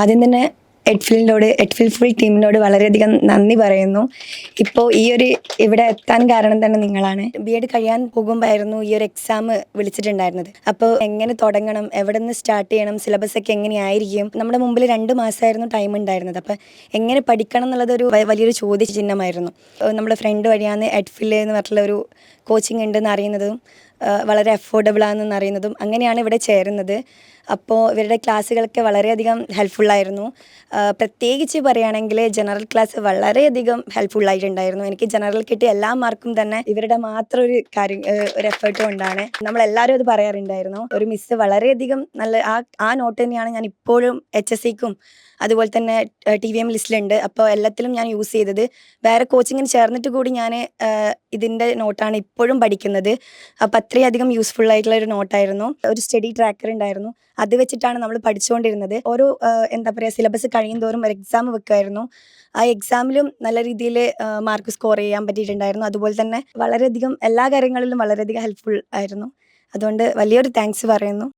ആദ്യം തന്നെ എഡ്ഫിലിനോട് എഡ്ഫിൽ ഫുൾ ടീമിനോട് വളരെയധികം നന്ദി പറയുന്നു. ഇപ്പോൾ ഈ ഒരു ഇവിടെ എത്താൻ കാരണം തന്നെ നിങ്ങളാണ്. ബി എഡ് കഴിയാൻ പോകുമ്പോഴായിരുന്നു ഈ ഒരു എക്സാം വിളിച്ചിട്ടുണ്ടായിരുന്നത്. അപ്പോൾ എങ്ങനെ തുടങ്ങണം? എവിടെ നിന്ന് സ്റ്റാർട്ട് ചെയ്യണം? സിലബസ് ഒക്കെ എങ്ങനെയായിരിക്കും നമ്മുടെ മുമ്പിൽ രണ്ട് മാസമായിരുന്നു ടൈം ഉണ്ടായിരുന്നത്. അപ്പോൾ എങ്ങനെ പഠിക്കണം എന്നുള്ളത് ഒരു വലിയൊരു ചോദ്യചിഹ്നമായിരുന്നു. നമ്മുടെ ഫ്രണ്ട് വഴിയാണ് എഡ്ഫിൽ എന്ന് പറഞ്ഞിട്ടുള്ള ഒരു കോച്ചിങ് ഉണ്ടെന്ന് അറിയുന്നതും വളരെ അഫോർഡബിൾ ആണെന്ന് അറിയുന്നതും അങ്ങനെയാണ് ഇവിടെ ചേരുന്നത്. അപ്പോൾ ഇവരുടെ ക്ലാസ്സുകളൊക്കെ വളരെയധികം ഹെൽപ്ഫുള്ളായിരുന്നു പ്രത്യേകിച്ച് പറയുകയാണെങ്കിൽ ജനറൽ ക്ലാസ് വളരെയധികം ഹെൽപ്ഫുള്ളായിട്ടുണ്ടായിരുന്നു എനിക്ക് ജനറൽ കിട്ടിയ എല്ലാ മാർക്കും തന്നെ ഇവരുടെ മാത്രം ഒരു കാര്യം ഒരു എഫേർട്ട് കൊണ്ടാണ്. നമ്മളെല്ലാവരും അത് പറയാറുണ്ടായിരുന്നു. ഒരു മിസ്സ് വളരെയധികം നല്ല ആ ആ നോട്ട് തന്നെയാണ് ഞാൻ ഇപ്പോഴും എച്ച് എസ് സിക്കും അതുപോലെ തന്നെ ടി വി എം ലിസ്റ്റിലുണ്ട് അപ്പോൾ എല്ലാത്തിലും ഞാൻ യൂസ് ചെയ്തത്. വേറെ കോച്ചിങ്ങിന് ചേർന്നിട്ട് കൂടി ഞാൻ ഇതിന്റെ നോട്ടാണ് ഇപ്പോഴും പഠിക്കുന്നത്. അപ്പം അത്രയധികം യൂസ്ഫുൾ ആയിട്ടുള്ള ഒരു നോട്ടായിരുന്നു ഒരു സ്റ്റഡി ട്രാക്കർ ഉണ്ടായിരുന്നു. അത് വെച്ചിട്ടാണ് നമ്മൾ പഠിച്ചുകൊണ്ടിരുന്നത്. ഓരോ എന്താ പറയുക സിലബസ് കഴിയുന്തോറും ഒരു എക്സാം വെക്കുമായിരുന്നു ആ എക്സാമിലും നല്ല രീതിയിൽ മാർക്ക് സ്കോർ ചെയ്യാൻ പറ്റിയിട്ടുണ്ടായിരുന്നു. അതുപോലെ തന്നെ വളരെയധികം എല്ലാ കാര്യങ്ങളിലും വളരെയധികം ഹെൽപ്ഫുൾ ആയിരുന്നു. അതുകൊണ്ട് വലിയൊരു താങ്ക്സ് പറയുന്നു.